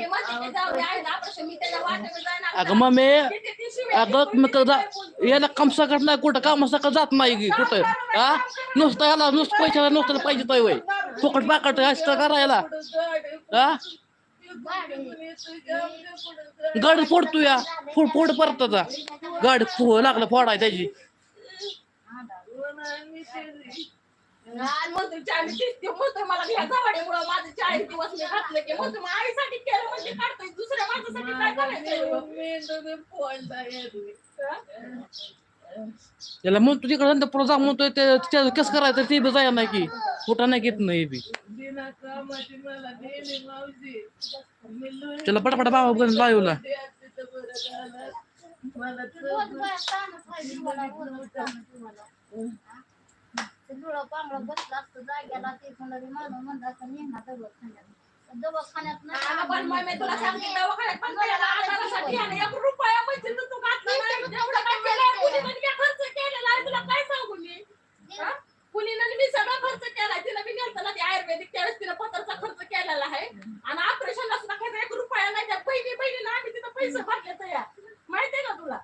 मी म्हणते की जाऊ दे, आहे ना, ऑपरेशन मी जाणार अगं अगं मी कदा याला काम सकट नाही कुठं काम सकट जात नाही की कुठं? हा नुसतं याला नुसतं पैशाला नुसतं पाहिजे तो वय. फुकट बाकट असतं करायला. हा गाडी फोडतो या फोड फोड परत गाडी फो लागलं फोडाय त्याची. म्हणतो चाळीस तीस दिवस म्हणतो मला ह्या जावाडीमुळं माझं चाळीस दिवस मी घातलं की म्हणतो मग आईसाठी केलं म्हणजे काढतोय दुसऱ्या माणसासाठी काय करायचं? त्याला म्हणतो तिकडे पुढे जा म्हणतोय ते त्याचं कसं करायचं ते बी जाय नाही की. कुठं नाही घेत नाही बी. त्याला पटापटा बाबा बघून लावला डोळं पांगळं बसलं असतं जाग्याला ते कोणाला मानव म्हणलं असतं नेहमी दवाखान्यात. दवाखान्यात अगं पण मग मी तुला सांगते दवाखान्यात पण त्याला आजारासाठी आणि एक रुपया म्हणजे तू घातला नाही. एवढं काय केलंय कुणीनं मी खर्च केलेला आहे तुला काय सांगू मी हा? कुणीनं मी सगळा खर्च केलाय तिला मी नेलतं ना ते आयुर्वेदिक त्यावेळेस तिला पत्राचा खर्च केलेला आहे आणि ऑपरेशनला सुद्धा काही एक रुपया नाही त्या बहिणी बहिणीला आम्ही तिथं पैसे भरले तयार माहितीये का तुला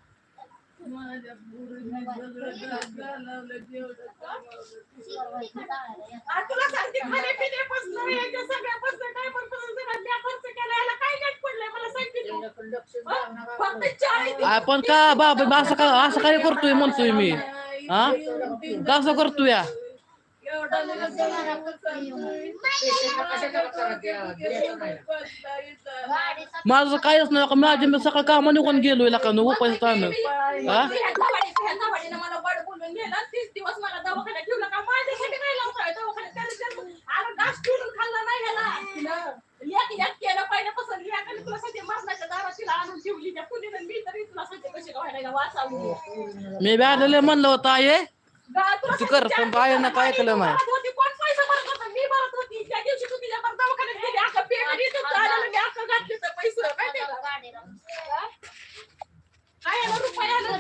आणि तुला सांगते खाण्यापिण्यापासून याच्या सगळ्यापासून काय पण सगळं मी खर्च केला याला काय नेट पडलंय मला सांगते तू हा? फक्त पण का बाबा असं का असं काय करतोय म्हणतोय मी? हा? कसं करतोय? या माझं कायच नाही का माझे मी सकाळ कामा निघून गेलोय का नको पैसा आणून हा? मी बॅगला म्हणलं होतं आहे तू कर, पण बाहेर ना काय केलं नाही. भरत होती, कोण पैसे भरत होतं? मी भरत होती त्या दिवशी तू तिच्या बरं दवाखान्यात गेली अख्खं payment इथंच झालेलं, मी अख्खं घातलं ते पैसे माहितीये का? हा? काय आलं रुपयानं?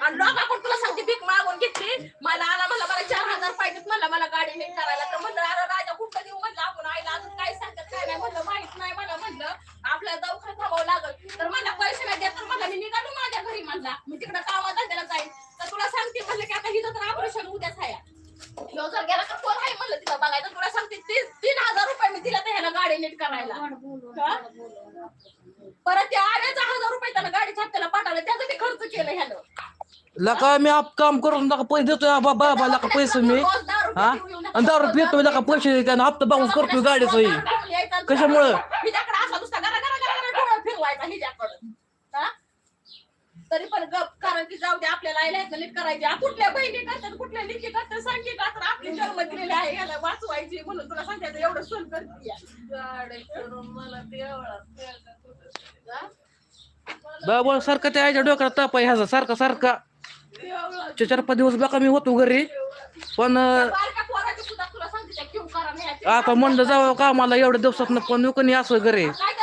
आणि लोकांकडून तुला सांगते भीक मागून घेतली मला आला म्हणलं मला चार हजार पाहिजेत म्हणलं मला गाडी नीट करायला तर म्हणलं अरे राजा कुठं देऊ म्हणलं आपण आईला अजून काय सांगत काय नाही म्हणलं माहीत नाही मला म्हणलं आपल्याला दवाखान्यात थांबावं लागल तर मला पैसे नाही देत तर मला मी निघालो माझ्या घरी म्हणला मी तिकडे कामात धंद्याला जाईल तर तुला सांगते म्हणलं की आता हिचं तर ऑपरेशन उद्याच आहे ह्यो जर गेला तर कोण आहे म्हणलं तिथं बघायचं तुला सांगते तीन तीन हजार रुपये मी दिला तर ह्याला गाडी नीट करायला परत त्या आल्याचा हजार रुपये त्याला गाडीच्या हप्त्याला पाठवलं त्याचं ते खर्च केलं ह्यानं? लका मी आप काम करून लका पैसे देतोय बाबा बाबा लका पैसे मी. हा? आणि दारू पितोय लका पैसे काय हप्ता बाबूस करतोय गाडीचं. ही. कशामुळं? हिच्याकडे असा नुसता गरा गरा गरा गरा डोळा फिरवायचा हिच्याकडं. हा? तरी पण गप कारण की जाऊ दे आपल्याला आईला येत नीट करायची. आ, कुठल्या बहिणी करतात कुठल्या लिखी करतात सांगी का? तर आपली जन्म दिलेली आहे याला वाचवायची म्हणून तुला सांगायचं एवढं सोन करते. बाबा सारखं त्या आईच्या डोक्यात ताप आहे ह्याचा सारखा सारखा. चे चार पाच दिवस बाका मी होतो घरी पण आता म्हणलं जावं कामाला एवढ्या दिवसात पण कोणी असं घरी. काय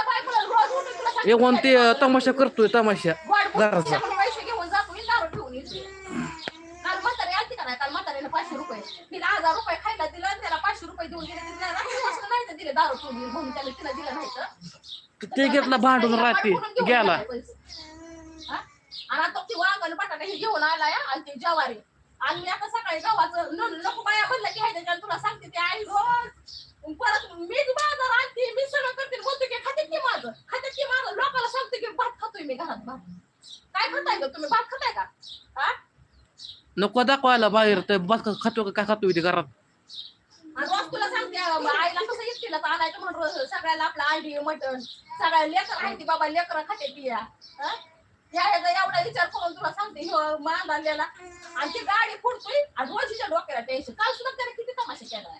येऊन ते तमाशा करतोय तमाशा घराचा. पाचशे रुपये देऊन दिले तिला दारू म्हणून त्याला तिला दिलं नाही तर ते घेतला भांडून राहते गेला? आणि आता ती वांगण बटाटा हे घेऊन आलाय आणि ते ज्वारी. आणि मी आता सकाळी गावाचं न- नको बाया म्हणलं की तुला सांगते ते आई रोज. परत मीच बाजार आणते मी सगळं करते बोलतो की खाते की माझं खाते की माझं. लोकांना सांगते की भात खातोय मी घरात भात. काय खाताय का तुम्ही? भात खाताय का? नको दाखवायला बाहेर ते बस खातो का काय खातोय ते घरात आणि रोज तुला सांगते अं, आईला कसं एकटीला तर आणायचं म्हणून रोज सगळ्याला आपलं अंडी मटण सगळ्या लेकर आहे ती बाबा लेकर खाते ती या. हं? या ह्याचा एवढा विचार करून तुला सांगते ह्यो मान आणलेला आणि ती गाडी फुटतोय आणि रोजीच्या डोक्याला टेन्शन काल सुद्धा त्याने किती तमाशा केला?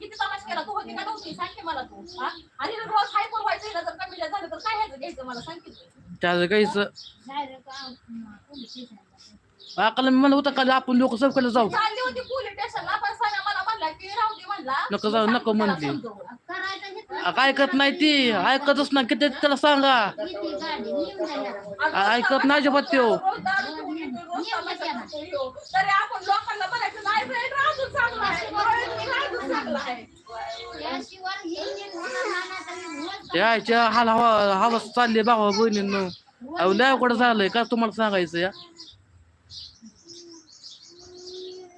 किती तमाशा केला? तू होती का नव्हती? सांग की मला तू. हा? आणि रोज हायपर व्हायचं हिला जर कमी झालं तर काय ह्याचं घ्यायचं मला? सांग की तू. त्याचं काहीच अकल म्हणलं होतं का? आपण लोक सबकडे जाऊ. चालली होती पोलीस स्टेशनला पण साऱ्या मला म्हणला की राहू दे म्हणला नको जाऊ, नको ऐकत नाही ती ऐकतच नाही किती त्याला सांगा आ- ऐकत नाही अजिबात त्यो रोज दारू पिऊन येतो, रोज तमाशा करतो ह्यो. तरी आपण लोकांना म्हणायचं नाही रे, राजूच चांगला आहे राजूच चांगला आहे त्याच्या हाल हवा हवा चालली भावा बहिणींनो. अहो लय अवघड झालंय का तुम्हाला सांगायचं या?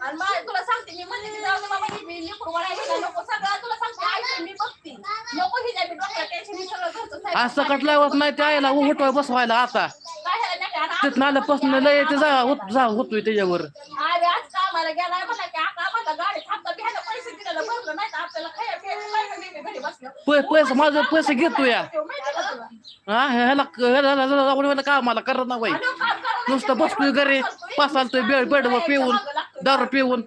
आणि मा- तुला सांगते मी म्हणले की जाऊ दे बाबा ही मी लेकरू वळायला नको सगळं तुला सांगते ऐकते मी बघते नको मी डोक्याला टेन्शन सगळं घरचं साहेब. असं कटलाय होत नाही त्या आईला उठवाय बसवायला आता काय ह्याला नाही का? आणि तिथं आल्यापासून लय ते जा होत जा होतोय त्याच्यावर आम्ही आज कामाला गेलाय म्हणा की आका म्हणला गाडी थांबता घ्यायला पैसे दिलेलं भरलं नाही तर आपल्याला खाया प्यायचं नाही का नेहमी घरी बसलं पै- पैसे माझं पैसे घेतो या ते माहिती का तुला? हा ह्याला ह्याला ह्याला मला कामाला करत ना बाई आणि काम करायला नुसतं बसतोय घरी पासालतोय बेड बेडवर पिऊन दारू पिऊन.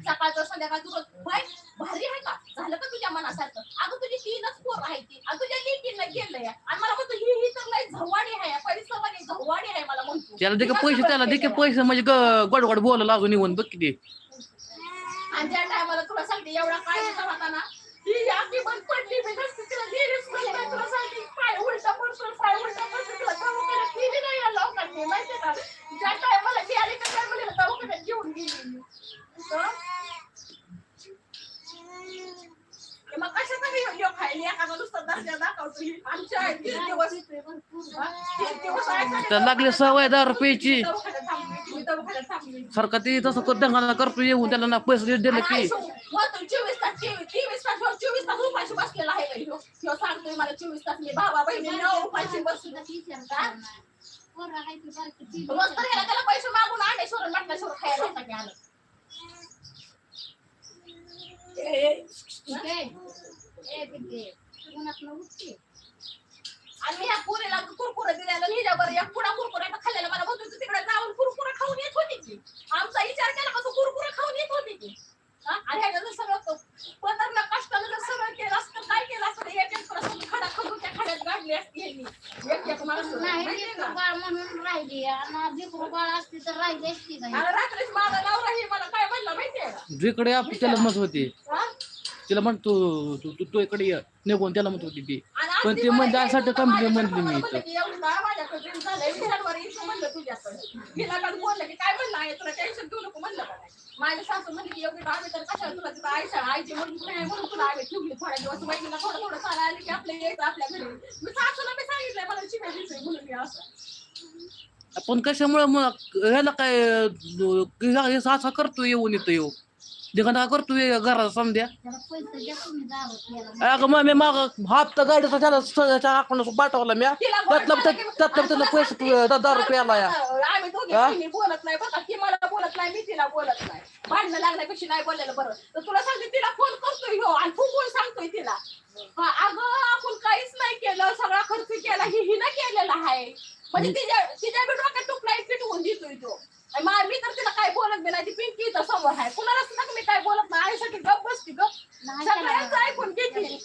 सकाळचं संध्याकाळ तुझं बाय भारी आहे का? झालं का तुझ्या मनासारखं? अगं तुझी तीनच पोर आहे ती. अगं तुझ्या लेकीला गेलंय आणि मला म्हणतो ही ही तर लय झवाडी आहे. परिसवाडी झवाडी आहे मला म्हणतो. त्याला दे पैसे त्याला दे का पैसे म्हणजे ग- गोड गोड बोलायला अजून येऊन बघ किती. आणि त्या टायमाला तुला सांगते एवढा काळजीचा होता ना ही आपली बंद पडली मी नसते तिला लिहिलीच नाही. काय तुला सांगते पाय उलटा पडतो पाय उलटा पडतो तिला दवाखान्यात गेली नाही या लोकांनी माहितीये का? ज्या टायमाला मी आली त्या टायमाला दवाखान्यात घेऊन गेली. मी. हं? हे मग कशाचा व्हिडिओ खायली? एखादा नुसता दर्जा दाखवतो ही आमच्या दिवस हा? दिवस लागली सवय दारू प्यायची दवाखान्यात थांबली मी दवाखान्यात थांबली सारखा ते तसं कर दंगाला करतो येऊन त्याला ना पैसे दिले की चोवीस तास चोवीस तास चोवीस तास उपाशी बसलेला आहे सांगतोय मला चोवीस तास मी भावा बहिणी उपाशी बसून रोज तर गेला त्याला पैसे मागून आणे सोडून म्हटल्याशिवाय खायला होता की आलं ए, ए, ठीक आहे ए तिथे उन्हातनं उठते आणि मी ह्या पुरीला कुरकुरे दिलेला हिच्यावर एक पुडा कुरकुरे खाल्लेला मला म्हणतो तू तिकडे जाऊन कुरकुरे खाऊन येत होती की. आमचा विचार केला का तू कुरकुरे खाऊन येत होती की. हा? आणि ह्याच्यात जर सगळं पदरला कष्टानं जर सगळं केलं असतं काय केलं असतं एक एक प्रश्न खडा खडून त्या खड्यात गाडली असती ह्यांनी. एक एक माणसं नाही माहितीये लेकरू का? बाळ म्हणून राहिली आणि लेकरू बाळ असती तर राहिली असती बाई. आणि रात्रीच माझा नवरा हे मला काय म्हणलं माहितीये का? जिकडे आपली त्याला मत होती. हा? तिला म्हणतो तू तू तू इकडे ये निघून त्याला म्हणत होती ती. आणि पण ते म्हणजे थांबली माझ्याकडे. म्हणली मी इथं. सासू म्हणली की एवढी आम्ही तर कशाला तुला तिथं आईची म्हणून नाही म्हणून तुला आम्ही ठेवली दिवस. थोडं थोडं चाला आली की आपल्या यायचं आपल्या घरी. मी सासूला मी सांगितलंय मला शिव्या दिसतोय म्हणून मी असं. आपण कशामुळे मग ह्याला काय असा करतो येऊन येतो येऊ दिघा करतोय घरात समध्या त्याला पैसे द्या तुम्ही दारू प्यायला अगं मग मी माग हप्ता गाडीचा त्याला त्याच्या अकाउंट पाठवला मी त्यातलं त्यातलं त्याला पैसे पि- दा- दारू प्यायला या. आम्ही दोघी हा? बहिणी बोलत नाही बघा ती मला बोलत नाही मी तिला बोलत नाही. भांडणं लागण्यापेक्षा नाही बोललेलं बरं. तर तुला सांगते तिला फोन करतोय हो आणि फुकून सांगतोय तिला. हा, अगं आपण काहीच नाही केलं सगळा खर्च केला ही हिनं केलेला आहे. म्हणजे तिच्या तिच्या बी डोक्यात टुकलाय पिटवून देतोय तो. मा- मी तर तिला काय बोलत बी नाही. ती पिंकी इथं समोर आहे. कुणालाच ना मी काय बोलत नाही. आईसाठी गप बसती नाही सगळ्यांचं ऐकून घेते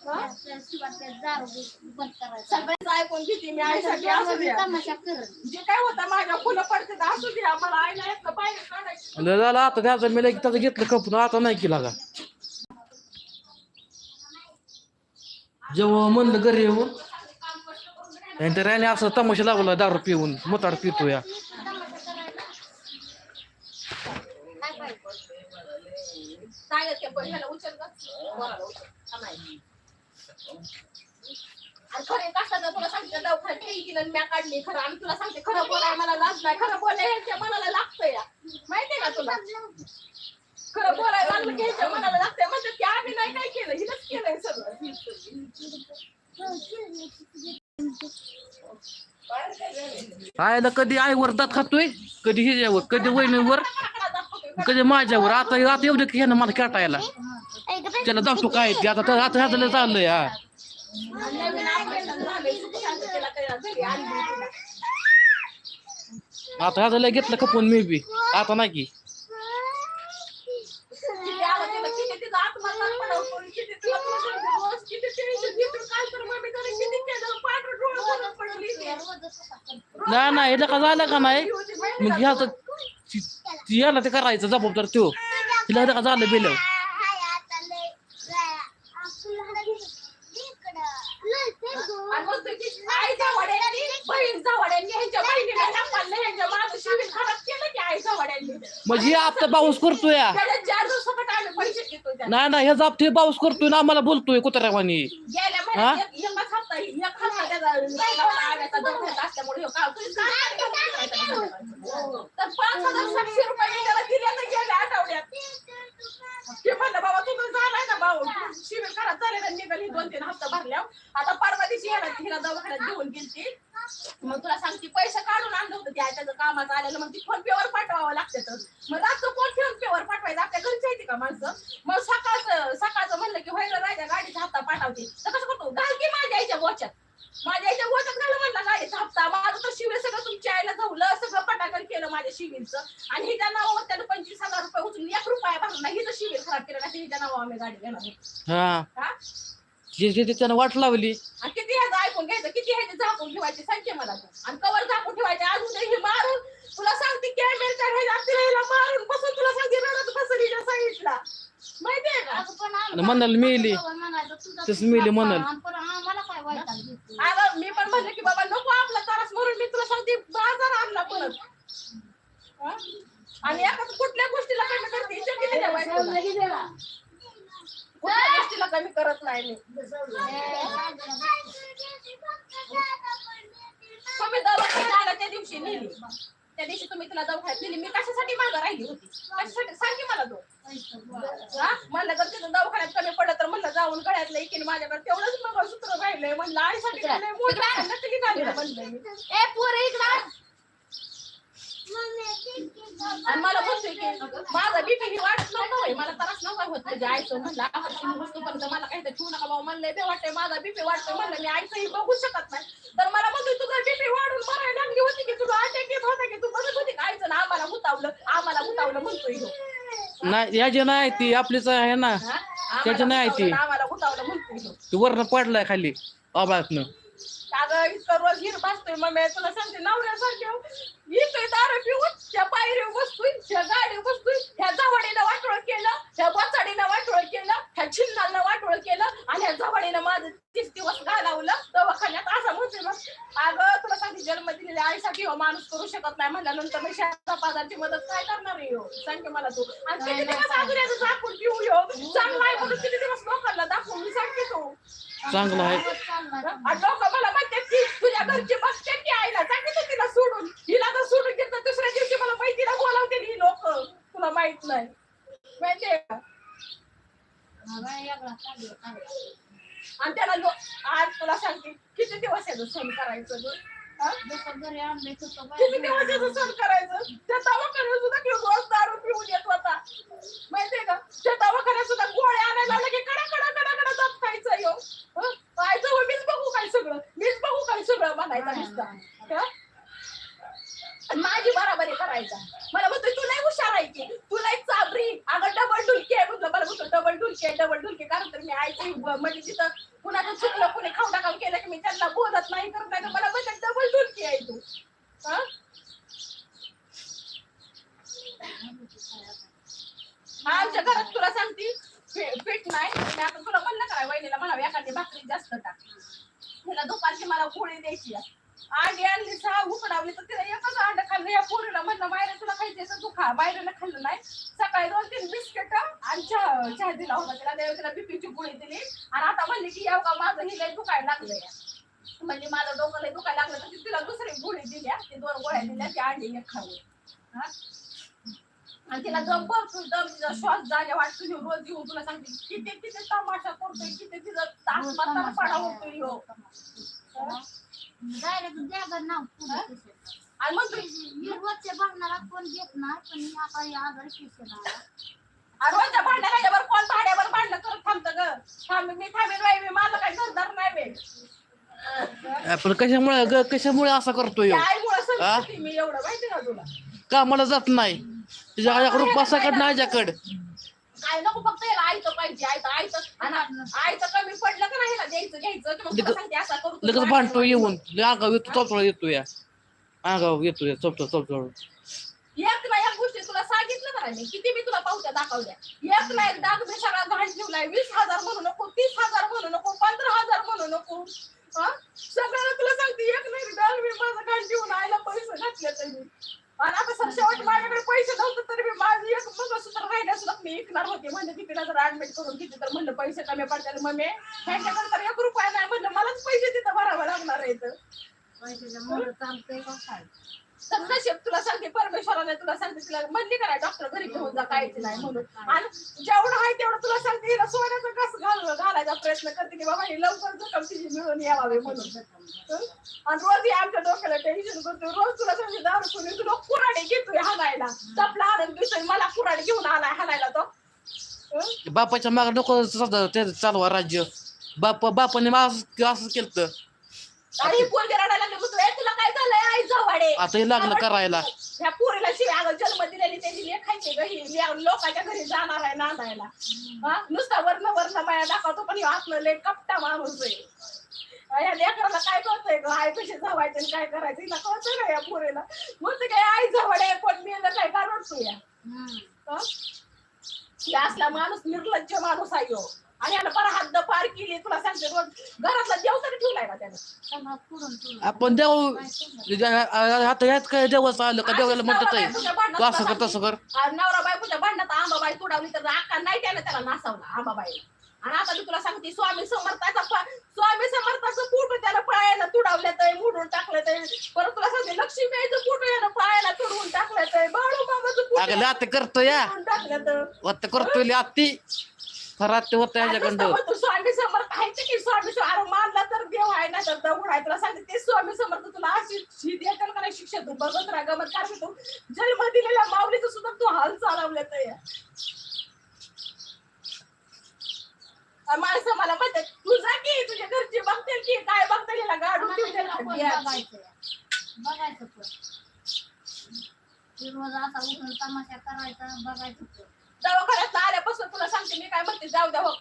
हा? त्याशिवाय ते दारू बंद करायचं. सगळ्यांचं ऐकून घेते मी आईसाठी असू द्या. तमाशा करत जे काय होतं माझ्या फुलं पडते तर असू द्या. मला आईला येतं बाहेर काढायचं लय झालं आता त्याचं मी लगेच त्याचं घेतलं आता नाही केला का? जेव्हा म्हणलं घरी येऊन आणि असं तमाशा लावला दारू पिऊन. मोताड पितो या काय पाहिजे काय ते उचल का उचल आणि खरे तुला सांगते दवाखान्यात म्या काढली खरं आणि तुला सांगते खरं बोलाय मला लाज नाही खरं बोलाय मनाला लागतंय माहितीये का तुला खरं लागलं की मनाला लागतंय म्हणतात की आम्ही नाही काय केलं हिनंच केलंय सगळं आयला कधी आईवर दात खातोय? कधी हिच्यावर कधी वहिनीवर? कधी माझ्यावर आता आता एवढं की ह्यानं मला काटायला त्याला जातो काय? ते आता आता ह्याचं चाललंय हा. आता ह्याचं लय घेतलं खपून मी बी. आता नाही की. नाही नाही ह्याला का झालं का नाही? ती होती मग ह्याचं याला ते करायचं जबाबदार त्यो. तिला का झालं बेलं? म्हणजे हे हप्ता बाउन्स करतोय या. त्याला चार दिवसासाठी आम्ही पैसे घेतो त्याला. नाही नाही हे जापते बाउन्स करतोय ना आम्हाला बोलतोय कुत्र्यावानी गेल्या महिन्यात एक- एकच हप्ता एक हप्ता त्याचा राहिला होता आव्याचा दवाखान्यात असल्यामुळे ह्यो का- तुम्ही काय करायचं? तर पाच हजार सातशे रुपये मी त्याला दिले तर गेल्या आठवड्यात. ते म्हणलं बाबा तुम्ही झालाय ना भाऊ. शिबिर खराब झाले ना निघाली दोन तीन हप्ता भरल्या आता परवा दिवशी याला हिला दवाखान्यात घेऊन गेलती. मग तुला सांगते पैसे काढून आणलं होतं त्या त्याचं कामाचं आलेलं. मग ती फोन पेवर पाठवावं लागतं मग आजचं कोण फोन ठेवून पेवर पाठवायचं. आपल्या घरीच येते का माणसं? मग सकाळचं सकाळचं म्हणलं की व्हायला राजा गाडीचा हप्ता पाठवते. तर कसं करतो? घाल की माझ्या आईच्या गोच्यात माझ्या आईच्या गोच्यात घाल म्हणला गाडीचा हप्ता. माझं तर शिबिर सगळं तुमच्या आईला जाऊलं सगळं पटाकन केलं माझ्या शिबिरचं आणि हिच्या नावावर त्यानं पंचवीस हजार रुपये उचलून एक रुपया भरला नाही हिचं शिबिर खराब केलं नाही हिच्या नावावर आम्ही गाडी घेणार होतो. हा हा जे जे- जे त्यानं वाट लावली आणि किती ह्याचं ऐकून घ्यायचं किती ह्याचे झाकून ठेवायचे सांगते मला तू आणि कवर झाकून ठेवायचे अजून तरी हे मारून तुला सांगते तिला हिला मारून बसून तुला सांगते रडत बसून हिच्या साईडला माहितीये का पण म्हणाल मेली. म्हणायचं तुझा तसं मेली म्हणाल. आणि पण आम्हाला काय वाईट आलं अगं मी पण म्हणलं की बाबा नको आपला त्रास म्हणून मी तुला सांगते बाजार आणला परत हा? आणि एका कुठल्या गोष्टीला कमी करते? किती बायकोला? कुठल्या गोष्टीला कमी करत नाही मी? तुम्ही दवाखान्याला त्या दिवशी नेली. त्या दिवशी तुम्ही तिला दवाखान्यात नेली. मी कशासाठी मागं राहिली होती? कशासाठी? सांग की मला तो हा? म्हणलं जर तिथं दवाखान्यात कमी पडलं तर म्हणलं जाऊन गळ्यातलं एकीने माझ्याकडे तेवढंच मंगळसूत्र राहिलंय. म्हणलं आईसाठी काय लय मोठं नकली घालून म्हणलं मी ए पोरे इकडं. आणि मला म्हणतोय की माझा बीपी ही वाढत नव्हता. मला त्रास नव्हता होत म्हणजे आईचं म्हणलं आपण वस्तूपर्यंत मला काही तर ठेवू नका बाबा म्हणलंय ते वाटतंय माझा बीपी वाढतोय म्हणलं मी आईचंही बघू शकत नाही तर मला म्हणतोय तुझा बीपी वाढून मरायला लागली होती की तुला अटॅक येत होता की तू बघत होती का आईचं ना आम्हाला गुतावलं आम्हाला गुतावलं म्हणतोय. नाही या जे नाही ती आपलीच आहे ना? त्याची नाही ती. आम्हाला म्हणतोय. ती वरनं पडलाय खाली आबाळातनं अगं इतकं रोज हिर बसतोय मग तुला सांगते नवऱ्यासारखं इथं दारू पिऊन त्या पायरीवर बसतोय त्या गाडीवर बसतोय ह्या जवळीनं वाटोळ केलं ह्या बोचाडीनं वाटोळ केलं ह्या छिन्नानं वाटोळ केलं आणि ह्या जवळीनं माझं तीस दिवस घालवलं दवाखान्यात असं म्हणते मग. अगं तुला सांगते जन्म दिलेल्या आईसाठी हो माणूस करू शकत नाही म्हणल्यानंतर मी शेता पाजारची मदत काय करणार आहे हो सांगते मला तू. आणि किती दिवस अजून याचं दाखवून पिऊ यो? चांगला आहे म्हणून किती दिवस लोकांना दाखवून मी सांगते तू. चांगलं आहे आणि लोक मला म्हणतात की तुझ्या घरची बसते की आईला सांगितलं तिला सोडून हिला तर सोडून घेतलं दुसऱ्या दिवशी मला माहितीला बोलावते ही लोक तुला माहीत नाही माहितीये का आणि त्याला लो- आज तुला सांगते किती दिवस आहे सण करायचं ग? हा? किती दिवस याचं सण करायचं? त्या दवाखान्यात सुद्धा की रोज दारू पिऊन येत होता. माहितीये का? त्या दवाखान्यात सुद्धा गोळ्या आणायला लागले की कडा कडा कडा कडा दात खायचं यो पाहायचं खायचं मीच बघू काय सगळं? मीच बघू काय सगळं म्हणायचा नुसता. हं? आणि माझी बराबरी करायचा. मला म्हणतोय तू नाही हुशार आहे की. तू नाही चाबरी. अगं डबल ढुलकी आहे. म्हटलं मला म्हणतो डबल ढुलकी आहे डबल ढुलकी कारण तर मी आईची म्हणजे तिथं कुणाचं चुकलं कुणी खाऊ काम केलं की मी त्यांना बोलत नाही करत नाही मला म्हणतात डबल ढुलकी आहे तू. आमच्या घरात तुला सांगते पीठ नाही. मी आता तुला म्हणलं काय वहिनीला म्हणावं एखादी भाकरी जास्त टाक. तिला दुपारची मला गोळी द्यायची आहे. अंडी आणली सहा उकडावली तर तिला एकच अंड खाल्लं या पोरीला म्हणलं बाहेर तुला बाहेरला खाल्लं नाही. सकाळी दोन तीन बिस्किट आणि चहा चहा दिला होता तिला देव तिला बीपीची गोळी दिली. आणि आता म्हणली की याव का माझं हे लय दुखायला लागलंय. म्हणजे माझं डोकं लय दुखायला लागलं. तर तिला दुसरी गोळी दिल्या ती दोन गोळ्या दिल्या. ती अंडी एक हा? आणि तिला दम भरतो दम तिचा श्वास जागे वाटतो. रोज येऊन तुला सांगते किती किती तमाशा करतोय किती तिचा तास माताला पाडा होतोय ह्यो. डायरेक्ट द्या नाव. आणि मग तू ही रोजच्या बघणारा कोण घेत नाही पण आता. आणि रोजच्या कोण भाड्यावर भांडणं करत थांबतं ग? थांब मी थांबेन बाई मी माझं काही घरदार नाही बे पण कशामुळे ग? कशामुळे असं करतोय? हा? मी एवढं माहिती का तुला? कामाला जात नाही. तिच्या रुपासाकडं माझ्याकडं. काय नको फक्त याला आयतं पाहिजे आणि आयतं कमी पडलं का नाही द्यायचं घ्यायचं असा करू लगेच भांडतो येऊन. आगाव येतो येतो या आगाव येतो या चौथळ एक ना एक गोष्टी तुला सांगितलं ना मी किती मी तुला पावत्या दाखवल्या एक ना एक दाग मी सगळा घाण ठेवलाय वीस हजार म्हणू नको तीस हजार म्हणू नको पंधरा हजार म्हणू नको. सगळ्यांना तुला सांगते एक नाही डाल मी माझं काय घेऊन आयला पैसे घातले तरी. आणि आता सर शेवटी माझ्याकडे पैसे नव्हते तरी मी माझी एक मग सुद्धा राहिल्या सुद्धा मी ऐकणार होते म्हणजे तिकडे जर ऍडमिट करून किती तर म्हणलं पैसे कमी पडतात मग मी ह्यांच्याकडे तर एक रुपया नाही म्हणलं मलाच पैसे तिथं भरावं लागणार आहे नशीब तुला सांगते परमेश्वराने तुला सांगते तुला म्हणली का नाही डॉक्टर घरी घेऊन जा कायची नाही म्हणून. आणि जेवढं आहे तेवढं तुला सांगते हिला सोन्याचं कस घाल घालायचा प्रयत्न करते की बाबा ही लवकर जखम तिची मिळून यावावे म्हणून. हं? आणि रोज ही आमच्या डोक्याला टेन्शन करतो रोज तुला सांगते दारू कोणी तुला कुराडे घेतोय हाणायला. तपला आणून दिवसांनी मला कुराडे घेऊन आलाय हाणायला तो. हं? बापाच्या मागे नको चालवा राज्य. बाप बापाने असं केलं आणि पोरगी रडायला लागली म्हणतो, "ए, तुला काय झालंय? आई जवाडे आता हे लागलं करायला. ह्या पोरीला शिवाय अगं जन्म दिलेली त्याची लेखायची ग ही. ले- लोकांच्या घरी जाणार आहे नांदायला. हा? नुसता वर्ण वर्ण माया दाखवतो पण ह्यो आतलं लय कपटा माणूस आहे. हा, या लेकराला काय कळतंय ग? आई कशी जवायचं आणि काय करायचं? हिला कळतंय का या पोरीला. म्हणते काय आई जवळ आहे कोण मेलं काय का रडतो या. हम्म. हा? या असला माणूस निर्लज्ज माणूस आहे ह्यो. आणि याला बरं हद्द पार केली. तुला सांगते रोज घरातला देव तरी ठेवलाय का त्यानं. आपण देव? आता ह्यात काय देवाचं आलं का? देवाला म्हणतात आहे तू असं कर तसं कर. आणि नवरा बायकोच्या भांडणात आंबाबाई तुडावली तर अक्का नाही त्यानं त्याला नासावला आंबाबाईला. आणि आता मी तुला सांगते स्वामी समर्थाचा स्वामी समर्थाचं फोटो त्याला पळायला तुडावलं तर मोडून टाकलं तर परत तुला सांगते लक्ष्मीबाईचं फोटो यानं पळायला तुडवून टाकलं तर बाळू मामाचं लाते करतो या. टाकलं तर करतोय आत्ती. खरात ते होतं ह्याच्याकडं तू स्वामी समर्थ आहे की स्वामी समर्थ? अरे मानला तर देव आहे ना तर दगड आहे. तुला सांगते ते स्वामी समर्थ तुला अशी शी देतील का नाही शिक्षा तू बघत राहा गमत कारण तू जन्म दिलेल्या माऊलीचं सुद्धा तू हाल चालवलं तर माणसं मला म्हणतात तू जा की तुझ्या घरची बघतील की काय बघतील याला गाडून. बघायचं. बघायचं पण. ते रोज असा उठून तमाशा करायचा बघायचं. दवाखान्यात आल्यापासून तुला सांगते मी काय म्हणते जाऊ द्या हो.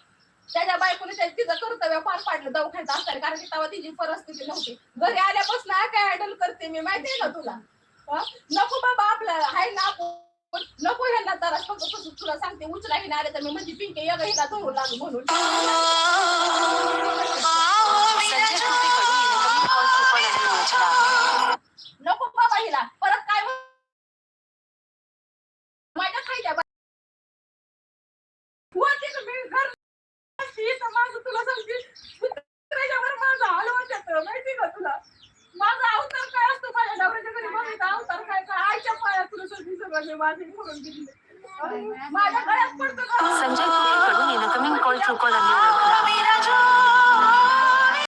त्याच्या बायकोने तिचं कर्तव्य पार पाडलं दवाखान्यात असताना कारण की तेव्हा तिची परिस्थिती नव्हती. घरी आल्यापासून काय आयडल करते मी माहितीये ना तुला? नको बाबा आपल्याला हाय ना नको ह्यांना तर फक्त तुला सांगते उचला हिने आले तर मी म्हणजे पिंके या हिला धरू लागू म्हणून. का? संजय कुठेकडून इनकमिंग कॉल ट्रू कॉल आणि ओळखला